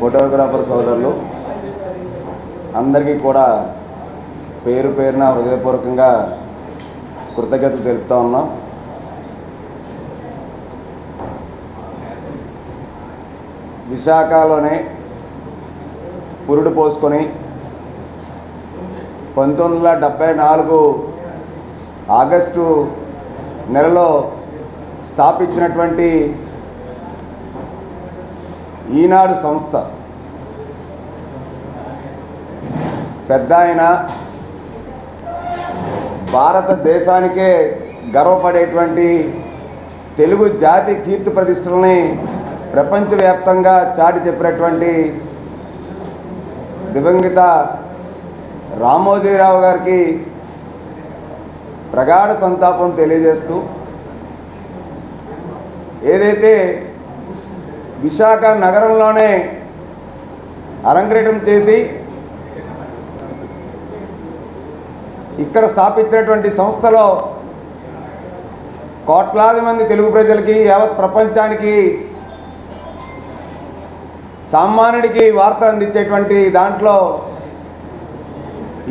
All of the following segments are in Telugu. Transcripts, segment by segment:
ఫోటోగ్రాఫర్ సోదరులు అందరికీ కూడా పేరు పేరున హృదయపూర్వకంగా కృతజ్ఞతలు తెలుపుతా ఉన్నాం. విశాఖలోనే పురుడు పోసుకొని పంతొమ్మిది వందల డెబ్భై నాలుగు ఆగస్టు నెలలో స్థాపించినటువంటి ఈనాడు సంస్థ. పెద్ద ఆయన భారతదేశానికే గర్వపడేటువంటి తెలుగు జాతి కీర్తి ప్రతిష్టలని ప్రపంచవ్యాప్తంగా చాటి చెప్పినటువంటి దివంగత రామోజీరావు గారికి ప్రగాఢ సంతాపం తెలియజేస్తూ ఏదైతే విశాఖ నగరంలోనే అలంకరణ చేసి ఇక్కడ స్థాపించినటువంటి సంస్థలో కోట్లాది మంది తెలుగు ప్రజలకి యావత్ ప్రపంచానికి సామాన్యుడికి వార్తలు అందించేటువంటి దాంట్లో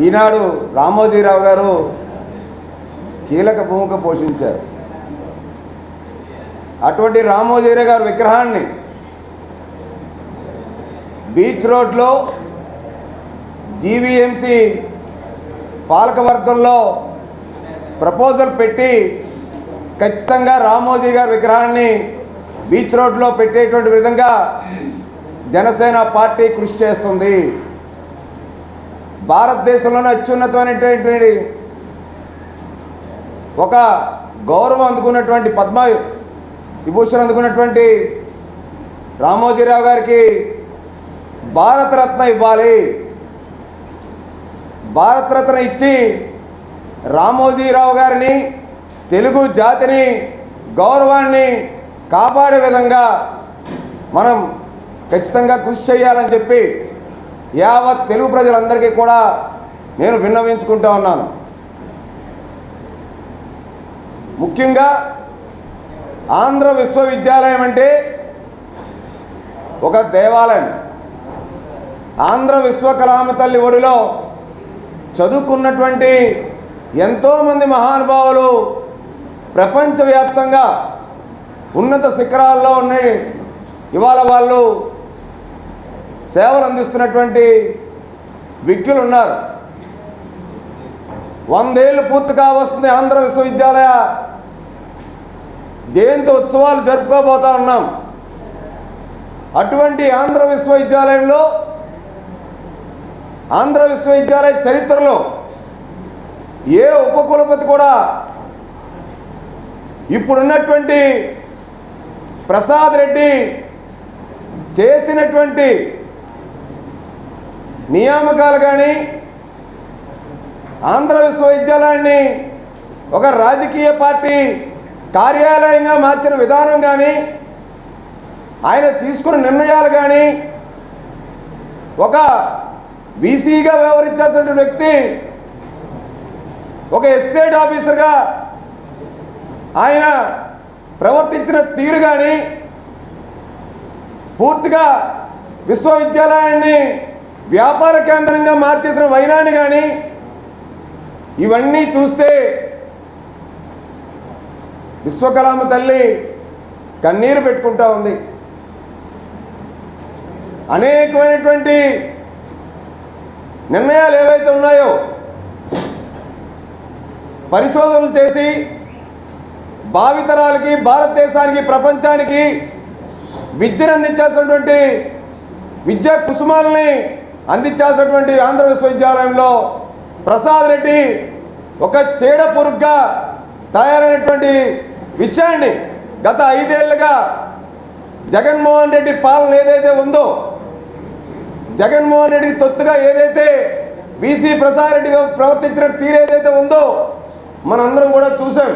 ఈనాడు రామోజీరావు గారు కీలక భూమిక పోషించారు. అటువంటి రామోజీరావు గారి విగ్రహాన్ని బీచ్ రోడ్లో జీవీఎంసీ పాలకవర్గంలో ప్రపోజల్ పెట్టి ఖచ్చితంగా రామోజీ గారి విగ్రహాన్ని బీచ్ రోడ్లో పెట్టేటువంటి విధంగా జనసేన పార్టీ కృషి చేస్తుంది. భారతదేశంలోనే అత్యున్నతమైనటువంటి ఒక గౌరవం అందుకున్నటువంటి పద్మ విభూషణ్ అందుకున్నటువంటి రామోజీరావు గారికి భారతరత్న ఇవ్వాలి. భారతరత్న ఇచ్చి రామోజీరావు గారిని తెలుగు జాతిని గౌరవాన్ని కాపాడే విధంగా మనం ఖచ్చితంగా కృషి చేయాలని చెప్పి యావత్ తెలుగు ప్రజలందరికీ కూడా నేను విన్నవించుకుంటా ఉన్నాను. ముఖ్యంగా ఆంధ్ర విశ్వవిద్యాలయం అంటే ఒక దేవాలయం. ఆంధ్ర విశ్వకరామ తల్లి ఒడిలో చదువుకున్నటువంటి ఎంతోమంది మహానుభావులు ప్రపంచవ్యాప్తంగా ఉన్నత శిఖరాల్లో ఉన్నాయి ఇవాళ వాళ్ళు సేవలు అందిస్తున్నటువంటి విజ్ఞులు ఉన్నారు. వందేళ్ళు పూర్తి కావస్తుంది ఆంధ్ర విశ్వవిద్యాలయ జయంతి ఉత్సవాలు జరుపుకోబోతా ఉన్నాం. అటువంటి ఆంధ్ర విశ్వవిద్యాలయంలో ఆంధ్ర విశ్వవిద్యాలయ చరిత్రలో ఏ ఉపకులపతి కూడా ఇప్పుడున్నటువంటి ప్రసాద్ రెడ్డి చేసినటువంటి నియామకాలు కానీ ఆంధ్ర విశ్వవిద్యాలయాన్ని ఒక రాజకీయ పార్టీ కార్యాలయంగా మార్చిన విధానం కానీ ఆయన తీసుకున్న నిర్ణయాలు కానీ ఒక వీసీగా వ్యవహరించాల్సిన వ్యక్తి ఒక ఎస్టేట్ ఆఫీసర్గా ఆయన ప్రవర్తించిన తీరు కానీ పూర్తిగా విశ్వవిద్యాలయాన్ని వ్యాపార కేంద్రంగా మార్చేసిన వైనాన్ని కానీ ఇవన్నీ చూస్తే విశ్వకలామ తల్లి కన్నీరు పెట్టుకుంటా ఉంది. అనేకమైనటువంటి నిర్ణయాలు ఏవైతే ఉన్నాయో పరిశోధనలు చేసి భావితరాలకి భారతదేశానికి ప్రపంచానికి విద్యను అందించాల్సినటువంటి విద్యా కుసుమాలని అందించాల్సినటువంటి ఆంధ్ర విశ్వవిద్యాలయంలో ప్రసాద్ రెడ్డి ఒక చీడ పురుగ్గా తయారైనటువంటి విషయాన్ని గత ఐదేళ్ళుగా జగన్మోహన్ రెడ్డి పాలన ఏదైతే ఉందో జగన్మోహన్ రెడ్డి తొత్తుగా ఏదైతే బీసీ ప్రసాద్ రెడ్డి ప్రవర్తించిన తీరు ఏదైతే ఉందో మనందరం కూడా చూసాం.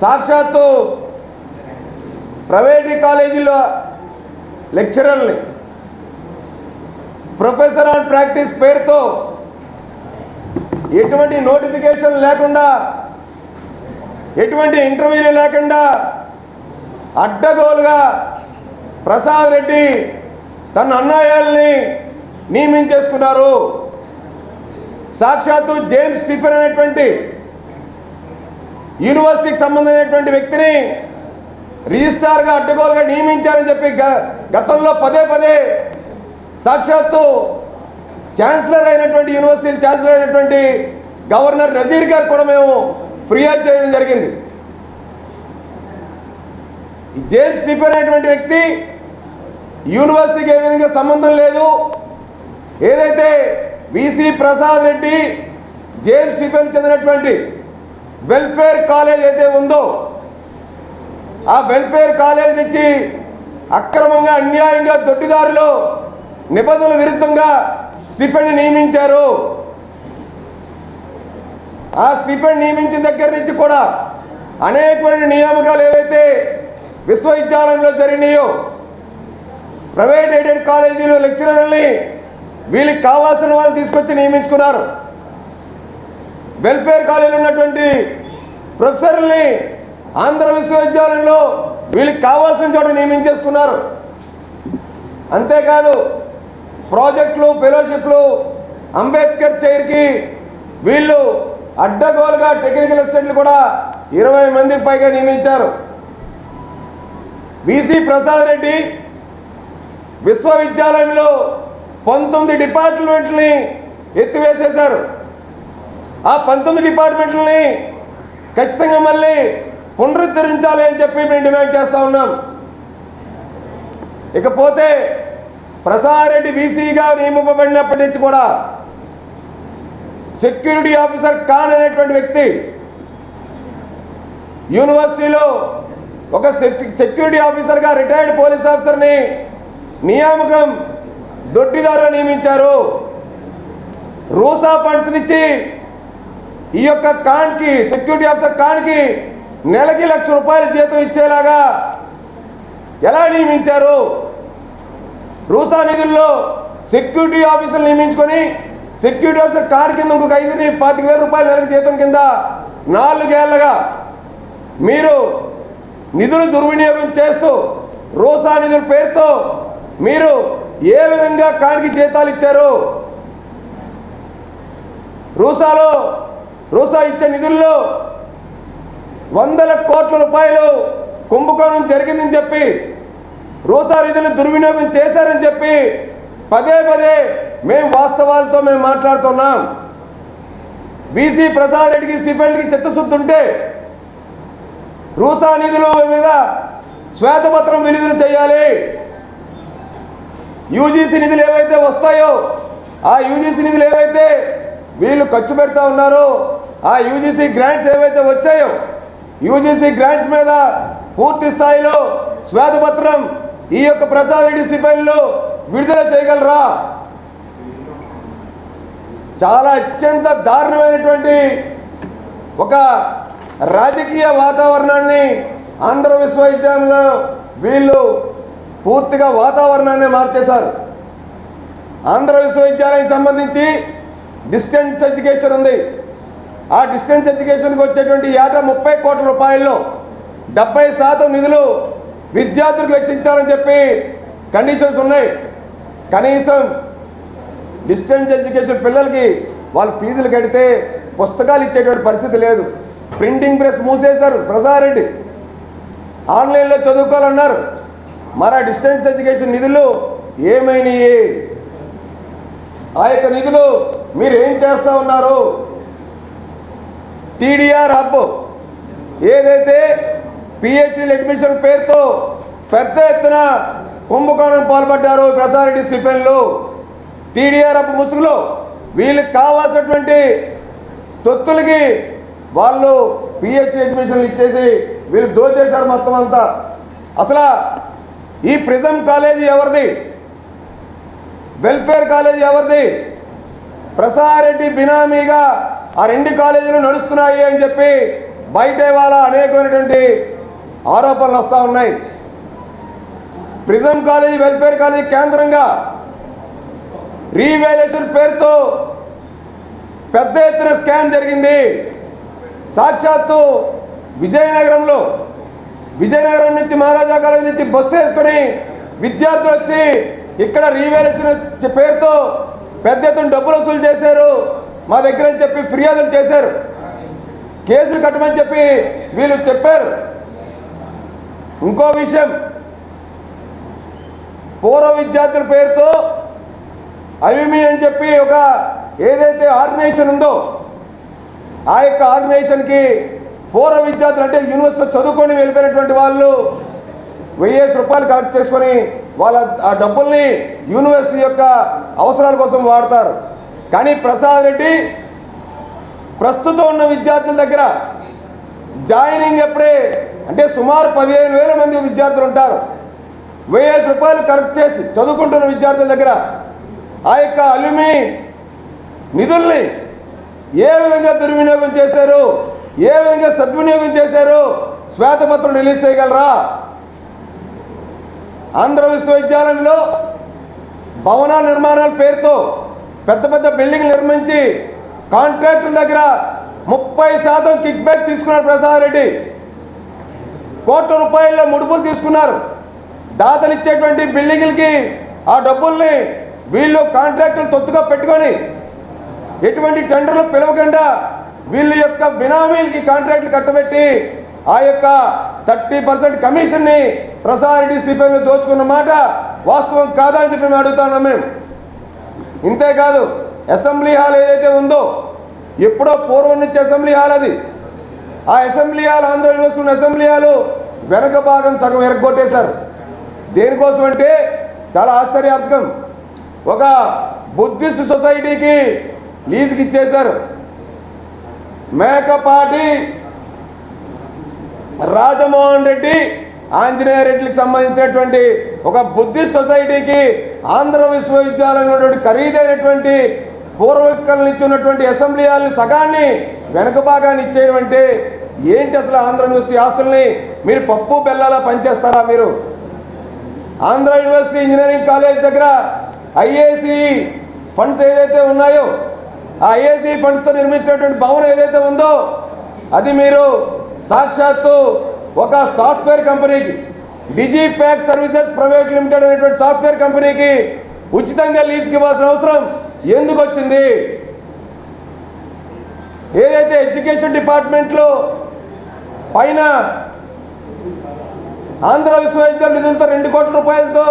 సాక్షాత్తు ప్రైవేట్ కాలేజీలో లెక్చరర్ని ప్రొఫెసర్ ఆన్ ప్రాక్టీస్ పేరుతో ఎటువంటి నోటిఫికేషన్ లేకుండా ఎటువంటి ఇంటర్వ్యూలు లేకుండా అడ్డగోలుగా ప్రసాద్ రెడ్డి తన అన్నాయాల్ని నియమించేసుకున్నారు. సాక్షాత్తు జేమ్స్ స్టిఫెన్ అనేటువంటి యూనివర్సిటీకి సంబంధించినటువంటి వ్యక్తిని రిజిస్ట్రార్గా అడ్డగోలుగా నియమించారని చెప్పి గ- గతంలో పదే పదే సాక్షాత్తు ఛాన్సలర్ అయినటువంటి యూనివర్సిటీ ఛాన్సలర్ అయినటువంటి గవర్నర్ నజీర్ గారు కూడా మేము ఫిర్యాదు చేయడం జరిగింది. జేమ్స్ స్టిఫెన్ అనేటువంటి వ్యక్తి యూనివర్సిటీకి ఏ విధంగా సంబంధం లేదు. ఏదైతే VC Prasad Reddy James Stephen చెందినటువంటి వెల్ఫేర్ కాలేజ్ అయితే ఉందో ఆ వెల్ఫేర్ కాలేజ్ నుంచి అక్రమంగా అన్యాయంగా దొడ్డిదారులు నిబంధనల విరుద్ధంగా స్టీఫెన్ నియమించారు. ఆ స్టీఫెన్ నియమించిన దగ్గర నుంచి కూడా అనేకమైన నియామకాలు ఏవైతే విశ్వవిద్యాలయంలో జరిగినాయో ప్రైవేట్ ఎయిడెడ్ కాలేజీలో లెక్చరర్ని వీళ్ళకి కావాల్సిన వాళ్ళు తీసుకొచ్చి నియమించుకున్నారు. వెల్ఫేర్ కాలేజీలో ఉన్నటువంటి ప్రొఫెసర్ని ఆంధ్ర విశ్వవిద్యాలయంలో వీళ్ళకి కావాల్సిన చోట నియమించేసుకున్నారు. అంతేకాదు ప్రాజెక్టులు ఫెలోషిప్లు అంబేద్కర్ చైర్కి వీళ్ళు అడ్డగోలుగా టెక్నికల్ అసిస్టెంట్లు కూడా ఇరవై మందికి పైగా నియమించారు. విసి ప్రసాద్ రెడ్డి విశ్వవిద్యాలయంలో పంతొమ్మిది డిపార్ట్మెంట్ని ఎత్తివేసేశారు. ఆ పంతొమ్మిది డిపార్ట్మెంట్లని ఖచ్చితంగా మళ్ళీ పునరుద్ధరించాలి అని చెప్పి మేము డిమాండ్ చేస్తూ ఉన్నాం. ఇకపోతే ప్రసారెడ్డి వీసీగా నియమింపబడినప్పటి నుంచి కూడా సెక్యూరిటీ ఆఫీసర్ ఖాన్ అనేటువంటి వ్యక్తి యూనివర్సిటీలో ఒక సెక్యూరిటీ ఆఫీసర్గా రిటైర్డ్ పోలీస్ ఆఫీసర్ని నియామకం దొడ్డిదారు నియమించారు. రూసా ఫండ్స్నిచ్చి ఈ యొక్క కాన్కి సెక్యూరిటీ ఆఫీసర్ కాన్కి నెలకి లక్ష రూపాయల జీతం ఇచ్చేలాగా ఎలా నియమించారు? రూసా నిధుల్లో సెక్యూరిటీ ఆఫీసర్ నియమించుకొని సెక్యూరిటీ ఆఫీసర్ కార్ కింద ఇంకొక ఐదుని పాతిక వేల రూపాయల నెలకి జీతం కింద నాలుగేళ్ళగా మీరు నిధులు దుర్వినియోగం చేస్తూ రూసా నిధుల పేరుతో మీరు ఏ విధంగా కానికి జీతాలు ఇచ్చారు? రూసాలో రూసా ఇచ్చే నిధుల్లో వందల కోట్ల రూపాయలు కుంభకోణం జరిగిందని చెప్పి రూసా నిధులను దుర్వినియోగం చేశారని చెప్పి పదే పదే మేము వాస్తవాలతో మేము మాట్లాడుతున్నాం. బీసీ ప్రసాద్ రెడ్డికి సిబ్బందికి చిత్తశుద్ధి ఉంటే రూసా నిధుల మీద శ్వేతపత్రం విడుదల చేయాలి. యూజీసీ నిధులు ఏవైతే వస్తాయో ఆ యూజీసీ నిధులు ఏవైతే వీళ్ళు ఖర్చు పెడతా ఉన్నారో ఆ యూజీసీ గ్రాంట్స్ ఏవైతే వచ్చాయో యూజీసీ గ్రాంట్స్ మీద పూర్తి స్థాయిలో శ్వేతపత్రం ఈ యొక్క ప్రసాద్ రెడ్డి సిబ్బందిలో విడుదల చేయగలరా? చాలా అత్యంత దారుణమైనటువంటి ఒక రాజకీయ వాతావరణాన్ని ఆంధ్ర విశ్వవిద్యాలయంలో వీళ్ళు పూర్తిగా వాతావరణాన్ని మార్చేశారు. ఆంధ్ర విశ్వవిద్యాలయానికి సంబంధించి డిస్టెన్స్ ఎడ్యుకేషన్ ఉంది. ఆ డిస్టెన్స్ ఎడ్యుకేషన్కి వచ్చేటువంటి ఏటా ముప్పై కోట్ల రూపాయల్లో డెబ్బై శాతం నిధులు విద్యార్థులకు వెచ్చించాలని చెప్పి కండిషన్స్ ఉన్నాయి. కనీసం డిస్టెన్స్ ఎడ్యుకేషన్ పిల్లలకి వాళ్ళు ఫీజులు కడితే పుస్తకాలు ఇచ్చేటువంటి పరిస్థితి లేదు. ప్రింటింగ్ ప్రెస్ మూసేశారు ప్రసారెడ్డి ఆన్లైన్లో చదువుకోవాలన్నారు. మరి ఆ డిస్టెన్స్ ఎడ్యుకేషన్ నిధులు ఏమైనాయి? ఆ యొక్క నిధులు మీరు ఏం చేస్తా ఉన్నారు? టీడీఆర్ హబ్ ఏదైతే పిహెచ్డి అడ్మిషన్ పేరుతో పెద్ద ఎత్తున కుంభకోణం పాల్పడ్డారు ప్రసారెడ్డి స్టిఫెన్లు టీడీఆర్ హబ్ ముసుగులో వీళ్ళకి కావాల్సినటువంటి తొత్తులకి వాళ్ళు పిహెచ్డి అడ్మిషన్లు ఇచ్చేసి వీళ్ళు దోచేశారు మొత్తం అంతా. అసలు ఈ ప్రిజం కాలేజీ ఎవరిది? వెల్ఫేర్ కాలేజీ ఎవరిది? ప్రసారెడ్డి బినామీగా ఆ రెండు కాలేజీలు నడుస్తున్నాయి అని చెప్పి బయట వాళ్ళ అనేకమైనటువంటి ఆరోపణలు వస్తూ ఉన్నాయి. ప్రిజం కాలేజీ వెల్ఫేర్ కాలేజీ కేంద్రంగా రీవాల్యుయేషన్ పేరుతో పెద్ద ఎత్తున స్కామ్ జరిగింది. సాక్షాత్తు విజయనగరంలో విజయనగరం నుంచి మహారాజా కాలేజ్ నుంచి బస్సు వేసుకొని విద్యార్థులు వచ్చి ఇక్కడ రీవేలేషన్ పేరుతో పెద్ద ఎత్తున డబ్బులు వసూలు చేశారు. మా దగ్గర అని చెప్పి ఫిర్యాదులు చేశారు. కేసులు కట్టమని చెప్పి వీళ్ళు చెప్పారు. ఇంకో విషయం పూర్వ విద్యార్థుల పేరుతో అవిమి అని చెప్పి ఒక ఏదైతే ఆర్గనైజేషన్ ఉందో ఆ యొక్క ఆర్గనైజేషన్కి పూర్వ విద్యార్థులు అంటే యూనివర్సిటీలో చదువుకొని వెళ్ళిపోయినటువంటి వాళ్ళు వెయ్యేసి రూపాయలు కలెక్ట్ చేసుకొని వాళ్ళ ఆ డబ్బుల్ని యూనివర్సిటీ యొక్క అవసరాల కోసం వాడతారు. కానీ ప్రసాద్ రెడ్డి ప్రస్తుతం ఉన్న విద్యార్థుల దగ్గర జాయినింగ్ ఎప్పుడే? అంటే సుమారు పదిహేను వేల మంది విద్యార్థులు ఉంటారు. వెయ్యి రూపాయలు కలెక్ట్ చేసి చదువుకుంటున్న విద్యార్థుల దగ్గర ఆ యొక్క అల్యూమి నిధుల్ని ఏ విధంగా దుర్వినియోగం చేశారు? ఏ విధంగా సద్వినియోగం చేశారు? శ్వేతపత్రం రిలీజ్ చేయగలరా? ఆంధ్ర విశ్వవిద్యాలయంలో భవన నిర్మాణాల పేరుతో పెద్ద పెద్ద బిల్డింగ్ నిర్మించి కాంట్రాక్టుల దగ్గర ముప్పై శాతం కిక్ బ్యాక్ తీసుకున్నారు ప్రసాద్ రెడ్డి. కోట్ల రూపాయల ముడుపులు తీసుకున్నారు. దాతలు ఇచ్చేటువంటి బిల్డింగ్లకి ఆ డబ్బుల్ని వీళ్ళు కాంట్రాక్టులు తొత్తుగా పెట్టుకొని ఎటువంటి టెండర్లు పిలవకుండా వీళ్ళ యొక్క బినామీలకి కాంట్రాక్ట్లు కట్టబెట్టి ఆ యొక్క థర్టీ పర్సెంట్ కమిషన్ని ప్రసాద్ రెడ్డి స్టీఫెన్ దోచుకున్న మాట వాస్తవం కాదా అని చెప్పి మేము అడుగుతున్నాం మేము. ఇంతేకాదు అసెంబ్లీ హాల్ ఏదైతే ఉందో ఎప్పుడో పూర్వం నుంచి అసెంబ్లీ హాల్ అది. ఆ అసెంబ్లీ హాల్ ఆంధ్ర యూనివర్సిటీ ఉన్న అసెంబ్లీ హాల్ వెనక భాగం సగం ఎరగొట్టేశారు. దేనికోసం అంటే చాలా ఆశ్చర్యార్థకం. ఒక బుద్ధిస్ట్ సొసైటీకి లీజుకి ఇచ్చేశారు. మేకపాటి రాజమోహన్ రెడ్డి ఆంజనేయ రెడ్డికి సంబంధించినటువంటి ఒక బుద్ధిస్ట్ సొసైటీకి ఆంధ్ర విశ్వవిద్యాలయంలో ఖరీదైనటువంటి పూర్వకులను ఇచ్చినటువంటి అసెంబ్లీ హాల్ సగాన్ని వెనక భాగాన్ని ఇచ్చేయడం అంటే ఏంటి అసలు ఆంధ్ర యూనివర్సిటీ ఆస్తుల్ని? మీరు పప్పు బెల్లాలా పనిచేస్తారా మీరు? ఆంధ్ర యూనివర్సిటీ ఇంజనీరింగ్ కాలేజ్ దగ్గర ఐఏసి ఫండ్స్ ఏదైతే ఉన్నాయో ఆ ఏసీ ఫండ్స్తో నిర్మించినటువంటి భవనం ఏదైతే ఉందో అది మీరు సాక్షాత్తు ఒక సాఫ్ట్వేర్ కంపెనీకి digi pack services private limited అనేటువంటి సాఫ్ట్వేర్ కంపెనీకి ఉచితంగా లీజుకి ఇవ్వాల్సిన అవసరం ఎందుకు వచ్చింది? ఏదైతే ఎడ్యుకేషన్ డిపార్ట్మెంట్లో పైన ఆంధ్ర విశ్వవిద్యాలయం నిధులతో రెండు కోట్ల రూపాయలతో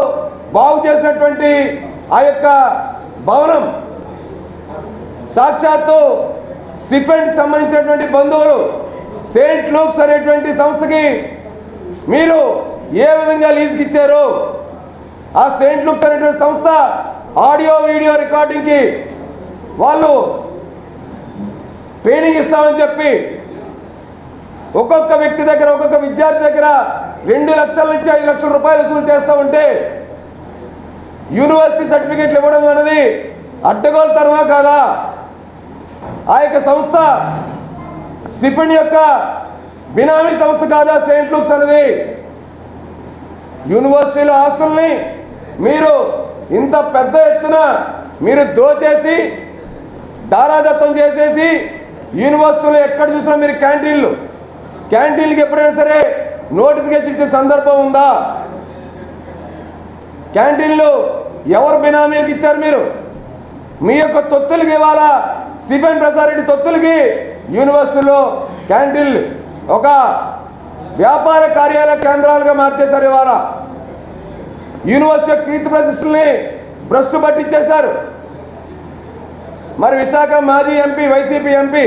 బాగు చేసినటువంటి ఆ యొక్క భవనం సాక్షాత్తు స్టిఫెండ్కి సంబంధించినటువంటి బంధువులు సెయింట్ లూక్స్ అనేటువంటి సంస్థకి మీరు ఏ విధంగా లీజుకి ఇచ్చారు ఆ సెయింట్ లూక్స్ అనేటువంటి సంస్థ ఆడియో వీడియో రికార్డింగ్కి వాళ్ళు ట్రైనింగ్ ఇస్తామని చెప్పి ఒక్కొక్క వ్యక్తి దగ్గర ఒక్కొక్క విద్యార్థి దగ్గర రెండు లక్షల నుంచి ఐదు లక్షల రూపాయలు వసూలు చేస్తూ ఉంటే యూనివర్సిటీ సర్టిఫికేట్లు ఇవ్వడం అనేది అడ్డగోలుతనమా కాదా? ఆ యొక్క సంస్థ స్టిఫెన్ యొక్క బినామీ సంస్థ కాదా సెయింట్ లూక్స్ అనేది? యూనివర్సిటీల ఆస్తుల్ని మీరు ఇంత పెద్ద ఎత్తున మీరు దోచేసి దారాదత్తం చేసేసి యూనివర్సిటీలో ఎక్కడ చూసినా మీరు క్యాంటీన్లు. క్యాంటీన్లకు ఎప్పుడైనా సరే నోటిఫికేషన్ ఇచ్చే సందర్భం ఉందా? క్యాంటీన్లు ఎవరు బినామీలకు ఇచ్చారు మీరు? మీ యొక్క తొత్తులకు ఇవాళ స్టీఫెన్ ప్రసారెడ్డి తొత్తులకి యూనివర్సిటీలో క్యాంటీన్ ఒక వ్యాపార కార్యాలయ కేంద్రాలుగా మార్చేశారు ఇవాళ. యూనివర్సిటీ కీర్తి ప్రతిష్టల్ని భ్రష్టు పట్టించేశారు. మరి విశాఖ మాజీ ఎంపీ వైసీపీ ఎంపీ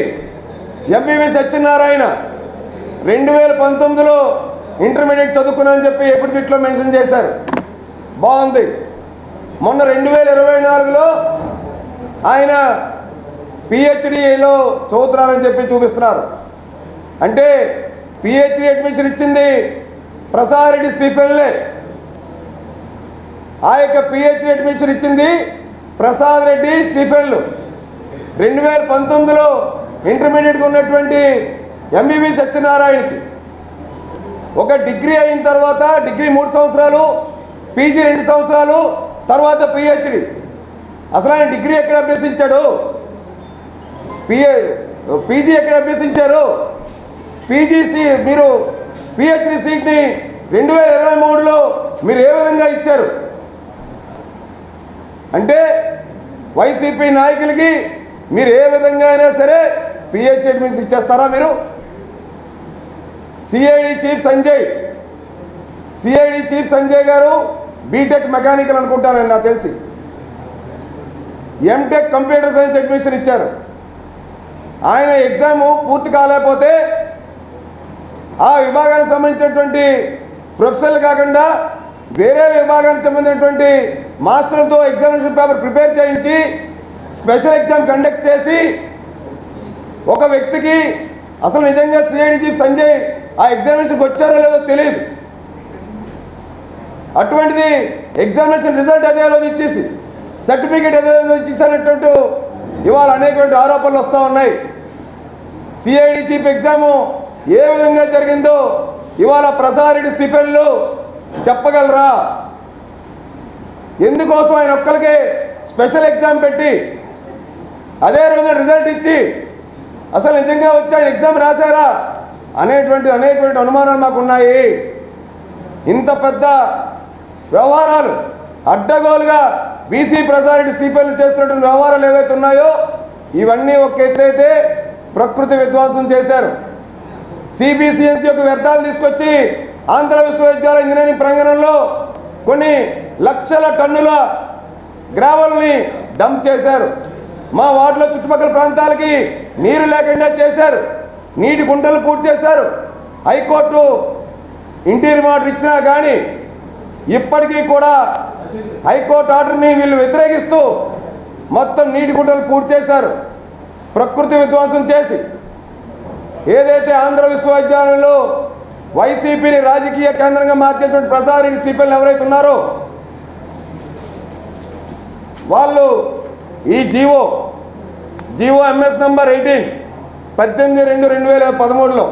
ఎంపీవి సత్యనారాయణ రెండు వేల పంతొమ్మిదిలో ఇంటర్మీడియట్ చదువుకున్నానని చెప్పి ఎప్పుడు ట్విట్లో మెన్షన్ చేశారు. బాగుంది. మొన్న రెండు వేల ఇరవై నాలుగులో ఆయన పిహెచ్డిలో చదువుతున్నారని చెప్పి చూపిస్తున్నారు. అంటే పిహెచ్డి అడ్మిషన్ ఇచ్చింది ప్రసాద్ రెడ్డి స్టీఫెన్లే ఆ యొక్క పిహెచ్డి అడ్మిషన్ ఇచ్చింది ప్రసాద్ రెడ్డి స్టీఫెన్లు రెండు వేల పంతొమ్మిదిలో ఇంటర్మీడియట్గా ఉన్నటువంటి ఎంబీబీ సత్యనారాయణకి. ఒక డిగ్రీ అయిన తర్వాత డిగ్రీ మూడు సంవత్సరాలు పీజీ రెండు సంవత్సరాలు తర్వాత పిహెచ్డి అసలు ఆయన డిగ్రీ ఎక్కడ అభ్యసించాడు? పిఏ పీజీ ఎక్కడ అభ్యసించారు? పీజీసీ మీరు పిహెచ్డి సీట్ని రెండు వేల ఇరవై మూడులో మీరు ఏ విధంగా ఇచ్చారు? అంటే వైసీపీ నాయకులకి మీరు ఏ విధంగా అయినా సరే పిహెచ్డి అడ్మిషన్ ఇచ్చేస్తారా మీరు? CID chief Sanjay CID chief Sanjay garu B Tech mechanical అనుకుంటానని నాకు తెలిసి. ఎంటెక్ కంప్యూటర్ సైన్స్ అడ్మిషన్ ఇచ్చారు. ఆయన ఎగ్జామ్ పూర్తి కాలేకపోతే ఆ విభాగానికి సంబంధించినటువంటి ప్రొఫెసర్లు కాకుండా వేరే విభాగానికి సంబంధించినటువంటి మాస్టర్లతో ఎగ్జామినేషన్ పేపర్ ప్రిపేర్ చేయించి స్పెషల్ ఎగ్జామ్ కండక్ట్ చేసి ఒక వ్యక్తికి అసలు నిజంగా సిఐడి చీఫ్ సంజయ్ ఆ ఎగ్జామినేషన్కి వచ్చారో లేదో తెలియదు. అటువంటిది ఎగ్జామినేషన్ రిజల్ట్ అదే రోజు ఇచ్చేసి సర్టిఫికేట్ అదే రోజు ఇచ్చేసినట్టు ఇవాళ అనేకటువంటి ఆరోపణలు వస్తూ ఉన్నాయి. సిఐడి చీఫ్ ఎగ్జాము ఏ విధంగా జరిగిందో ఇవాళ ప్రసారెడ్డి స్టిఫెన్లు చెప్పగలరా? ఎందుకోసం ఆయన ఒక్కరికే స్పెషల్ ఎగ్జామ్ పెట్టి అదే రోజున రిజల్ట్ ఇచ్చి అసలు నిజంగా వచ్చి ఆయన ఎగ్జామ్ రాశారా? అనేటువంటి అనేకటువంటి అనుమానాలు మాకు ఉన్నాయి. ఇంత పెద్ద వ్యవహారాలు అడ్డగోలుగా బీసీ ప్రజారెడ్డి స్టీఫెన్లు చేస్తున్నటువంటి వ్యవహారాలు ఏవైతే ఉన్నాయో ఇవన్నీ ఒక ఎత్తైతే ప్రకృతి విధ్వంసం చేశారు. సిబిసిఎన్సి యొక్క వ్యర్థాలు తీసుకొచ్చి ఆంధ్ర విశ్వవిద్యాలయ ఇంజనీరింగ్ ప్రాంగణంలో కొన్ని లక్షల టన్నుల గ్రావల్ని డంప్ చేశారు. మా వార్డులో చుట్టుపక్కల ప్రాంతాలకి నీరు లేకుండా చేశారు. నీటి గుంటలు పూర్తి చేశారు. హైకోర్టు ఇంటీరియర్ ఆర్డర్ ఇచ్చినా కానీ ఇప్పటికీ కూడా హైకోర్టు ఆర్డర్ని వీళ్ళు వ్యతిరేకిస్తూ మొత్తం నీటి గుడ్డలు పూర్తి చేశారు. ప్రకృతి విధ్వంసం చేసి. ఏదైతే ఆంధ్ర విశ్వవిద్యాలయంలో వైసీపీని రాజకీయ కేంద్రంగా మార్చేటువంటి ప్రసాద్ రెడ్డి స్టీఫెన్లు ఎవరైతే ఉన్నారో వాళ్ళు ఈ GO GO MS number eighteen పద్దెనిమిది రెండు రెండు వేల పదమూడులో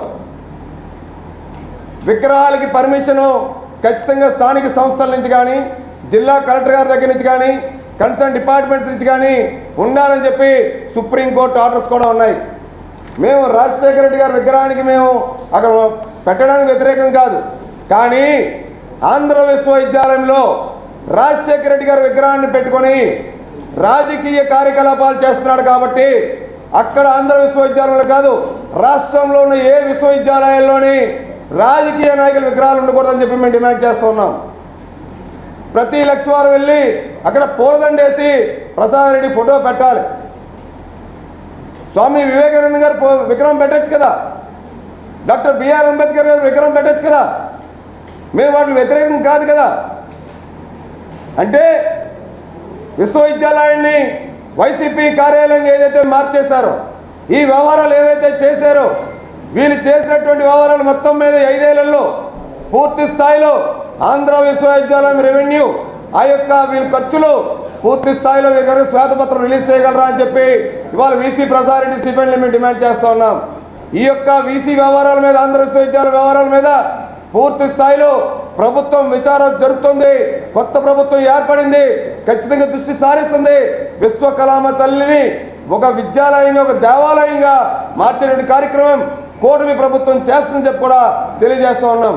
విగ్రహాలకి పర్మిషను ఖచ్చితంగా స్థానిక సంస్థల నుంచి కానీ జిల్లా కలెక్టర్ గారి దగ్గర నుంచి కానీ కన్సర్న్ డిపార్ట్మెంట్స్ నుంచి కానీ ఉండాలని చెప్పి సుప్రీంకోర్టు ఆర్డర్స్ కూడా ఉన్నాయి. మేము రాజశేఖర రెడ్డి గారి విగ్రహానికి మేము అక్కడ పెట్టడానికి వ్యతిరేకం కాదు. కానీ ఆంధ్ర విశ్వవిద్యాలయంలో రాజశేఖర రెడ్డి గారి విగ్రహాన్ని పెట్టుకొని రాజకీయ కార్యకలాపాలు చేస్తున్నాడు కాబట్టి అక్కడ ఆంధ్ర విశ్వవిద్యాలయంలో కాదు రాష్ట్రంలో ఉన్న ఏ విశ్వవిద్యాలయాల్లోని రాజకీయ నాయకుల విగ్రహాలు ఉండకూడదని చెప్పి మేము డిమాండ్ చేస్తూ ప్రతి ప్రతి లక్షవారం వెళ్ళి అక్కడ పూలదండేసి ప్రసాద్ రెడ్డి ఫోటో పెట్టాలి. స్వామి వివేకానంద గారు పో- విగ్రహం పెట్టచ్చు కదా? డాక్టర్ బిఆర్ అంబేద్కర్ గారు విగ్రహం పెట్టచ్చు కదా? మేము వాటిని వ్యతిరేకం కాదు కదా? అంటే విశ్వవిద్యాలయాన్ని వైసీపీ కార్యాలయం ఏదైతే మార్చేశారో ఈ వ్యవహారాలు ఏవైతే చేశారో వీళ్ళు చేసినటువంటి వ్యవహారాలు మొత్తం మీద ఐదేళ్ళలో పూర్తి స్థాయిలో ఆంధ్ర విశ్వవిద్యాలయం రెవెన్యూ ఆ యొక్క వీళ్ళ ఖర్చులు పూర్తి స్థాయిలో వీళ్ళ శ్వేతపత్రం రిలీజ్ చేయగలరా అని చెప్పి ఇవాళ వీసీ ప్రసారెడ్డి స్టిఫెండ్లు మేము డిమాండ్ చేస్తూ ఉన్నాం. ఈ యొక్క వీసీ వ్యవహారాల మీద ఆంధ్ర విశ్వవిద్యాలయ వ్యవహారాల మీద పూర్తి స్థాయిలో ప్రభుత్వం విచారం జరుగుతుంది కొత్త ప్రభుత్వం ఏర్పడింది. ఖచ్చితంగా దృష్టి సారిస్తుంది. విశ్వకలామ తల్లిని ఒక విద్యాలయంగా ఒక దేవాలయంగా మార్చేటువంటి కార్యక్రమం కూటమి ప్రభుత్వం చేస్తుందని చెప్పి కూడా తెలియజేస్తూ ఉన్నాం.